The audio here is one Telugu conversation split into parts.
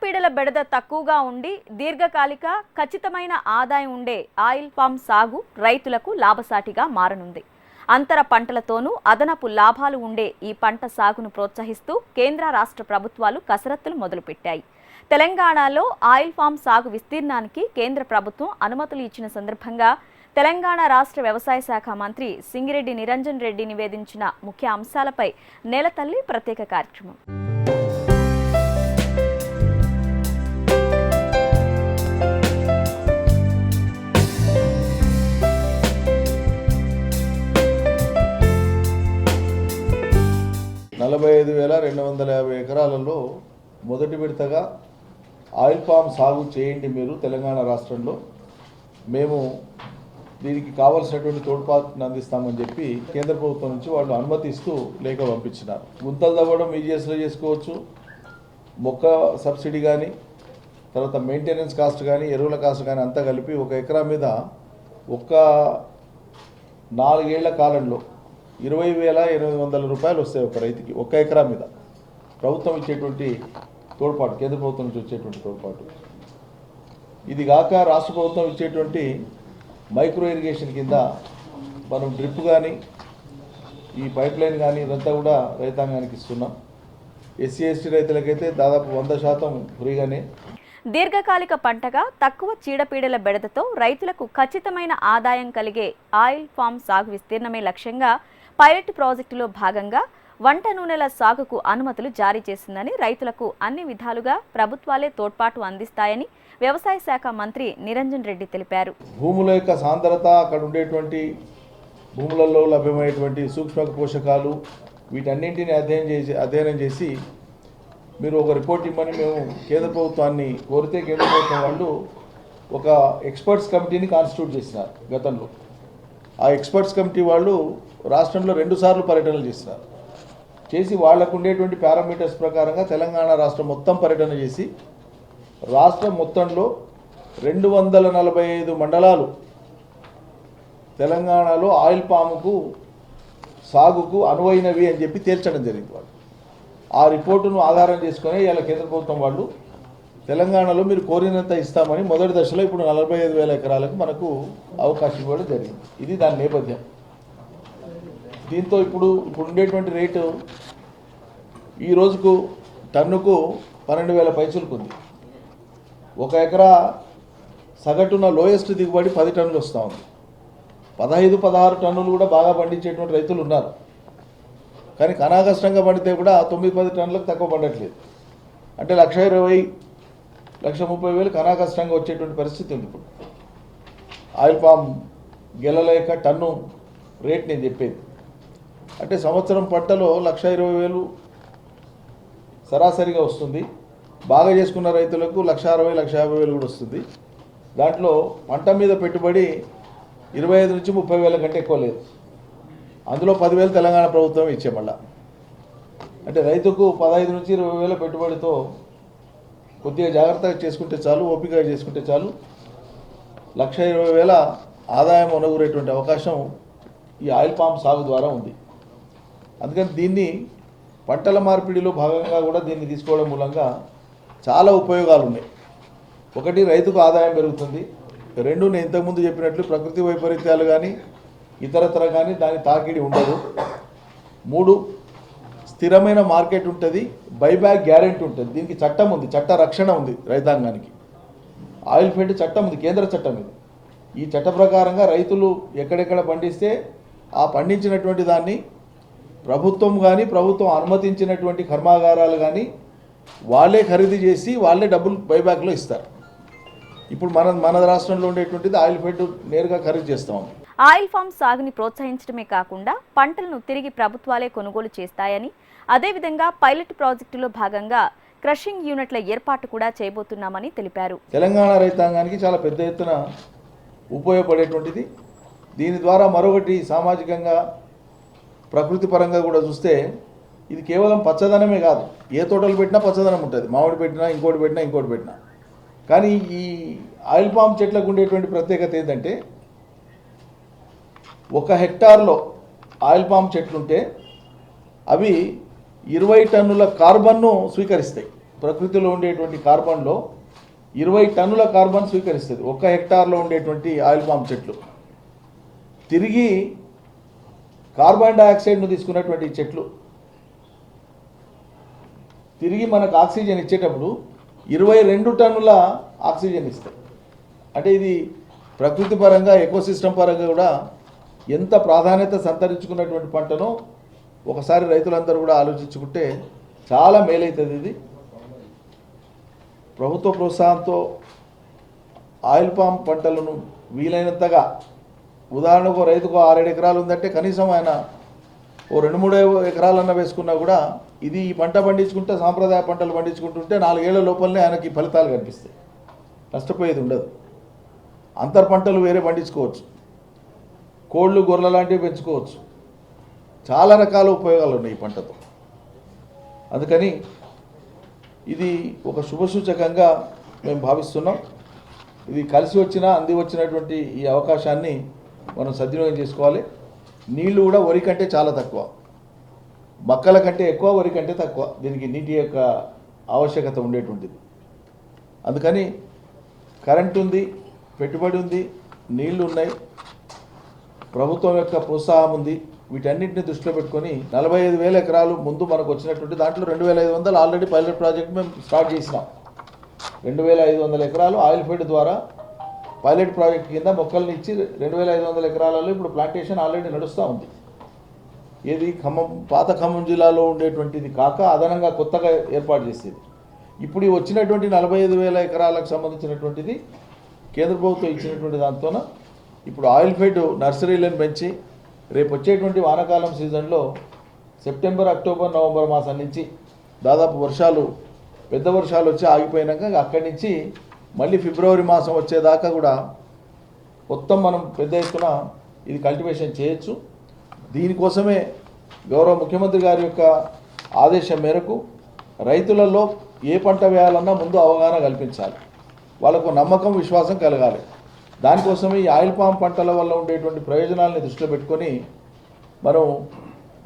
పీడల బెడద తక్కువగా ఉండి దీర్ఘకాలిక ఖచ్చితమైన ఆదాయం ఉండే ఆయిల్ పామ్ సాగు రైతులకు లాభసాటిగా మారనుంది. అంతర పంటలతోనూ అదనపు లాభాలు ఉండే ఈ పంట సాగును ప్రోత్సహిస్తూ కేంద్ర రాష్ట్ర ప్రభుత్వాలు కసరత్తులు మొదలుపెట్టాయి. తెలంగాణలో ఆయిల్ ఫామ్ సాగు విస్తీర్ణానికి కేంద్ర ప్రభుత్వం అనుమతులు ఇచ్చిన సందర్భంగా తెలంగాణ రాష్ట్ర వ్యవసాయ శాఖ మంత్రి సింగిరెడ్డి నిరంజన్ రెడ్డి నివేదించిన ముఖ్య అంశాలపై నేలతల్లి ప్రత్యేక కార్యక్రమం. నలభై ఐదు వేల రెండు వందల యాభై ఎకరాలలో మొదటి విడతగా ఆయిల్ పామ్ సాగు చేయండి మీరు తెలంగాణ రాష్ట్రంలో. మేము దీనికి కావలసినటువంటి తోడ్పాటును అందిస్తామని చెప్పి కేంద్ర ప్రభుత్వం నుంచి వాళ్ళు అనుమతిస్తూ లేఖ పంపించినారు. గుంతలు తవ్వడం ఈజీఎస్లో చేసుకోవచ్చు. మొక్క సబ్సిడీ కానీ తర్వాత మెయింటెనెన్స్ కాస్ట్ కానీ ఎరువుల కాస్ట్ కానీ అంతా కలిపి ఒక ఎకరా మీద ఒక్క నాలుగేళ్ళ కాలంలో ఇరవై వేల ఎనిమిది వందల రూపాయలు వస్తాయి ఒక రైతుకి ఒక ఎకరా మీద. ప్రభుత్వం ఇచ్చేటువంటి తోడ్పాటు కేంద్ర ప్రభుత్వం నుంచి వచ్చేటువంటి తోడ్పాటు. ఇది కాక రాష్ట్ర ప్రభుత్వం ఇచ్చేటువంటి మైక్రో ఇరిగేషన్ కింద మనం డ్రిప్ కానీ ఈ పైప్ లైన్ కానీ ఇదంతా కూడా రైతాంగానికి ఇస్తున్నాం. ఎస్సీ ఎస్టీ రైతులకైతే దాదాపు వంద శాతం ఫ్రీగానే. దీర్ఘకాలిక పంటగా తక్కువ చీడపీడల బెడదతో రైతులకు ఖచ్చితమైన ఆదాయం కలిగే ఆయిల్ ఫామ్ సాగు విస్తీర్ణమే లక్ష్యంగా పైలట్ ప్రాజెక్టులో భాగంగా వంట నూనెల సాగుకు అనుమతులు జారీ చేసిందని రైతులకు అన్ని విధాలుగా ప్రభుత్వాలే తోడ్పాటు అందిస్తాయని వ్యవసాయ శాఖ మంత్రి నిరంజన్ రెడ్డి తెలిపారు. భూముల యొక్క సాంద్రత అక్కడ ఉండేటువంటి భూములలో లభ్యమయ్యేటువంటి సూక్ష్మ పోషకాలు వీటన్నింటిని అధ్యయనం చేసి అధ్యయనం చేసి మీరు ఒక రిపోర్ట్ ఇవ్వమని మేము కేంద్ర ప్రభుత్వాన్ని కోరితే కేంద్ర ప్రభుత్వం వాళ్ళు ఒక ఎక్స్పర్ట్స్ కమిటీని కాన్స్టిట్యూట్ చేసినారు గతంలో. ఆ ఎక్స్పర్ట్స్ కమిటీ వాళ్ళు రాష్ట్రంలో రెండు సార్లు పర్యటనలు చేస్తున్నారు చేసి వాళ్ళకు ఉండేటువంటి పారామీటర్స్ ప్రకారంగా తెలంగాణ రాష్ట్రం మొత్తం పర్యటన చేసి రాష్ట్రం మొత్తంలో రెండు వందల నలభై ఐదు మండలాలు తెలంగాణలో ఆయిల్ పాముకు సాగుకు అనువైనవి అని చెప్పి తేల్చడం జరిగింది వాళ్ళు. ఆ రిపోర్టును ఆధారం చేసుకొని ఇలా కేంద్ర ప్రభుత్వం వాళ్ళు తెలంగాణలో మీరు కోరినంత ఇస్తామని మొదటి దశలో ఇప్పుడు నలభై ఐదు వేల ఎకరాలకు మనకు అవకాశం ఇవ్వడం జరిగింది. ఇది దాని నేపథ్యం. దీంతో ఇప్పుడు ఇప్పుడు ఉండేటువంటి రేటు ఈ రోజుకు టన్నుకు పన్నెండు వేల పైసలకు ఉంది ఒక ఎకరా సగటున లోయెస్ట్ దిగుబడి పది టన్నులు వస్తూ ఉంది. పదహైదు పదహారు టన్నులు కూడా బాగా పండించేటువంటి రైతులు ఉన్నారు. కానీ కనాకష్టంగా పండితే కూడా తొమ్మిది పది టన్నులకు తక్కువ పండట్లేదు. అంటే లక్ష ఇరవై లక్ష ముప్పై వేలు కనాకష్టంగా వచ్చేటువంటి పరిస్థితి ఉంది ఇప్పుడు. ఆయిల్ పామ్ గెలలేక టన్ను రేట్ నేను చెప్పేది. అంటే సంవత్సరం పంటలో లక్ష ఇరవై వేలు సరాసరిగా వస్తుంది. బాగా చేసుకున్న రైతులకు లక్ష అరవై లక్ష యాభై వేలు కూడా వస్తుంది. దాంట్లో పంట మీద పెట్టుబడి ఇరవై ఐదు నుంచి ముప్పై వేల కంటే ఎక్కువ లేదు. అందులో పదివేలు తెలంగాణ ప్రభుత్వం ఇచ్చే మళ్ళా అంటే రైతుకు పదహైదు నుంచి ఇరవై వేల పెట్టుబడితో కొద్దిగా జాగ్రత్తగా చేసుకుంటే చాలు ఓపికగా చేసుకుంటే చాలు. లక్ష ఇరవై వేల ఆదాయం అనుగురేటువంటి అవకాశం ఈ ఆయిల్ పామ్ సాగు ద్వారా ఉంది. అందుకని దీన్ని పంటల మార్పిడిలో భాగంగా కూడా దీన్ని తీసుకోవడం మూలంగా చాలా ఉపయోగాలు ఉన్నాయి ఒకటి రైతుకు ఆదాయం పెరుగుతుంది. రెండు నేను ఇంతకుముందు చెప్పినట్లు ప్రకృతి వైపరీత్యాలు కానీ ఇతరతర కానీ దాని తాకిడి ఉండదు. మూడు స్థిరమైన మార్కెట్ ఉంటుంది బైబ్యాక్ గ్యారెంటీ ఉంటుంది. దీనికి చట్టం ఉంది చట్ట రక్షణ ఉంది రైతాంగానికి. ఆయిల్ ఫెడ్ చట్టం ఉంది కేంద్ర చట్టం ఇది. ఈ చట్ట ప్రకారంగా రైతులు ఎక్కడెక్కడ పండిస్తే ఆ పండించినటువంటి దాన్ని ప్రభుత్వం కానీ ప్రభుత్వం అనుమతించినటువంటి కర్మాగారాలు కానీ వాళ్ళే ఖరీదు చేసి వాళ్ళే డబ్బులు బైబ్యాక్లో ఇస్తారు. ఇప్పుడు మన మన రాష్ట్రంలో ఉండేటువంటిది ఆయిల్ ఫెడ్ నేరుగా ఖరీదు చేస్తాం. ఆయిల్ ఫామ్ సాగుని ప్రోత్సహించడమే కాకుండా పంటలను తిరిగి ప్రభుత్వాలే కొనుగోలు చేస్తాయని అదేవిధంగా పైలట్ ప్రాజెక్టులో భాగంగా క్రషింగ్ యూనిట్ల ఏర్పాటు కూడా చేయబోతున్నామని తెలిపారు. తెలంగాణ రైతాంగానికి చాలా పెద్ద ఎత్తున ఉపయోగపడేటువంటిది. దీని ద్వారా మరొకటి సామాజికంగా ప్రకృతి పరంగా కూడా చూస్తే ఇది కేవలం పచ్చదనమే కాదు. ఏ తోటలు పెట్టినా పచ్చదనం ఉంటుంది. మామిడి పెట్టినా ఇంకోటి పెట్టినా ఇంకోటి పెట్టినా. కానీ ఈ ఆయిల్ పామ్ చెట్లకు ఉండేటువంటి ప్రత్యేకత ఏంటంటే ఒక హెక్టార్లో ఆయిల్ పామ్ చెట్లుంటే అవి ఇరవై టన్నుల కార్బన్ను స్వీకరిస్తాయి. ప్రకృతిలో ఉండేటువంటి కార్బన్లో ఇరవై టన్నుల కార్బన్ స్వీకరిస్తుంది. ఒక హెక్టార్లో ఉండేటువంటి ఆయిల్ పామ్ చెట్లు. తిరిగి కార్బన్ డైఆక్సైడ్ను తీసుకున్నటువంటి చెట్లు. తిరిగి మనకు ఆక్సిజన్ ఇచ్చేటప్పుడు ఇరవై రెండు టన్నుల ఆక్సిజన్ ఇస్తాయి. అంటే ఇది ప్రకృతి పరంగా ఎకోసిస్టమ్ పరంగా కూడా ఎంత ప్రాధాన్యత సంతరించుకున్నటువంటి పంటను ఒకసారి రైతులందరూ కూడా ఆలోచించుకుంటే చాలా మేలవుతుంది ఇది. ప్రభుత్వ ప్రోత్సాహంతో ఆయిల్ పామ్ పంటలను వీలైనంతగా ఉదాహరణకు రైతుకు ఆరేడు ఎకరాలు ఉందంటే కనీసం ఆయన ఓ రెండు మూడు ఎకరాలన్నా వేసుకున్నా కూడా ఇది ఈ పంట పండించుకుంటే సాంప్రదాయ పంటలు పండించుకుంటుంటే నాలుగేళ్ళ లోపలనే ఆయనకి ఫలితాలు కనిపిస్తాయి. నష్టపోయేది ఉండదు. అంతర్ పంటలు వేరే పండించుకోవచ్చు. కోళ్ళు గొర్రెల లాంటివి పెంచుకోవచ్చు. చాలా రకాల ఉపయోగాలు ఉన్నాయి ఈ పంటతో. అందుకని ఇది ఒక శుభసూచకంగా మేము భావిస్తున్నాం. ఇది కలిసి వచ్చిన అంది వచ్చినటువంటి ఈ అవకాశాన్ని మనం సద్వినియోగం చేసుకోవాలి. నీళ్ళు కూడా వరి కంటే చాలా తక్కువ. మక్కల కంటే ఎక్కువ వరి కంటే తక్కువ. దీనికి నీటి యొక్క ఆవశ్యకత ఉండేటువంటిది. అందుకని కరెంట్ ఉంది పెట్టుబడి ఉంది నీళ్ళు ఉన్నాయి ప్రభుత్వం యొక్క ప్రోత్సాహం ఉంది. వీటన్నింటిని దృష్టిలో పెట్టుకొని నలభై ఐదు వేల ఎకరాలు ముందు మనకు వచ్చినటువంటి దాంట్లో రెండు వేల ఐదు వందలు ఆల్రెడీ పైలట్ ప్రాజెక్ట్ మేము స్టార్ట్ చేసినాం. రెండు వేల ఐదు వందల ఎకరాలు ఆయిల్ ఫీడ్ ద్వారా పైలట్ ప్రాజెక్ట్ కింద మొక్కల్ని ఇచ్చి రెండు వేల ఐదు వందల ఎకరాలలో ఇప్పుడు ప్లాంటేషన్ ఆల్రెడీ నడుస్తూ ఉంది. ఏది ఖమ్మం పాత ఖమ్మం జిల్లాలో ఉండేటువంటిది కాక అదనంగా కొత్తగా ఏర్పాటు చేసేది. ఇప్పుడు వచ్చినటువంటి నలభై ఐదు వేల ఎకరాలకు సంబంధించినటువంటిది కేంద్ర ప్రభుత్వం ఇచ్చినటువంటి దాంతోన ఇప్పుడు ఆయిల్ ఫెడ్ నర్సరీలను పెంచి రేపు వచ్చేటువంటి వానాకాలం సీజన్లో సెప్టెంబర్ అక్టోబర్ నవంబర్ మాసం నుంచి దాదాపు వర్షాలు పెద్ద వర్షాలు వచ్చి ఆగిపోయినాక అక్కడి నుంచి మళ్ళీ ఫిబ్రవరి మాసం వచ్చేదాకా కూడా మొత్తం మనం పెద్ద ఎత్తున ఇది కల్టివేషన్ చేయొచ్చు. దీనికోసమే గౌరవ ముఖ్యమంత్రి గారి యొక్క ఆదేశం మేరకు రైతులలో ఏ పంట వేయాలన్నా ముందు అవగాహన కల్పించాలి. వాళ్ళకు నమ్మకం విశ్వాసం కలగాలి. దానికోసమే ఈ ఆయిల్ పామ్ పంటల వల్ల ఉండేటువంటి ప్రయోజనాలని దృష్టిలో పెట్టుకొని మనం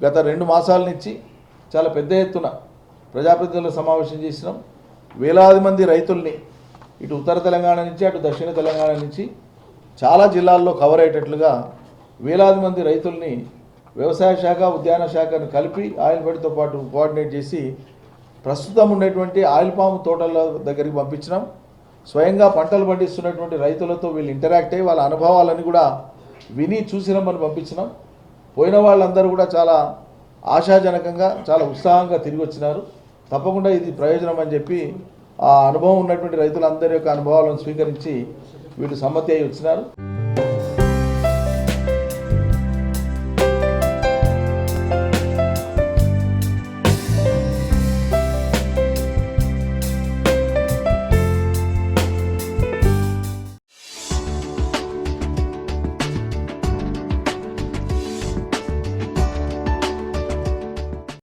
గత రెండు మాసాల నుంచి చాలా పెద్ద ఎత్తున ప్రజాప్రతినిధుల సమావేశం చేసినాం. వేలాది మంది రైతుల్ని ఇటు ఉత్తర తెలంగాణ నుంచి అటు దక్షిణ తెలంగాణ నుంచి చాలా జిల్లాల్లో కవర్ అయ్యేటట్లుగా వేలాది మంది రైతుల్ని వ్యవసాయ శాఖ ఉద్యాన శాఖను కలిపి ఆయిల్ బడితో పాటు కోఆర్డినేట్ చేసి ప్రస్తుతం ఉండేటువంటి ఆయిల్ పాము తోటల దగ్గరికి పంపించినాం. స్వయంగా పంటలు పండిస్తున్నటువంటి రైతులతో వీళ్ళు ఇంటరాక్ట్ అయ్యి వాళ్ళ అనుభవాలని కూడా విని చూసినామని పంపించినాం. పోయిన వాళ్ళందరూ కూడా చాలా ఆశాజనకంగా చాలా ఉత్సాహంగా తిరిగి వచ్చినారు. తప్పకుండా ఇది ప్రయోజనం అని చెప్పి ఆ అనుభవం ఉన్నటువంటి రైతులందరి యొక్క అనుభవాలను స్వీకరించి వీళ్ళు సమ్మతి అయి వచ్చినారు.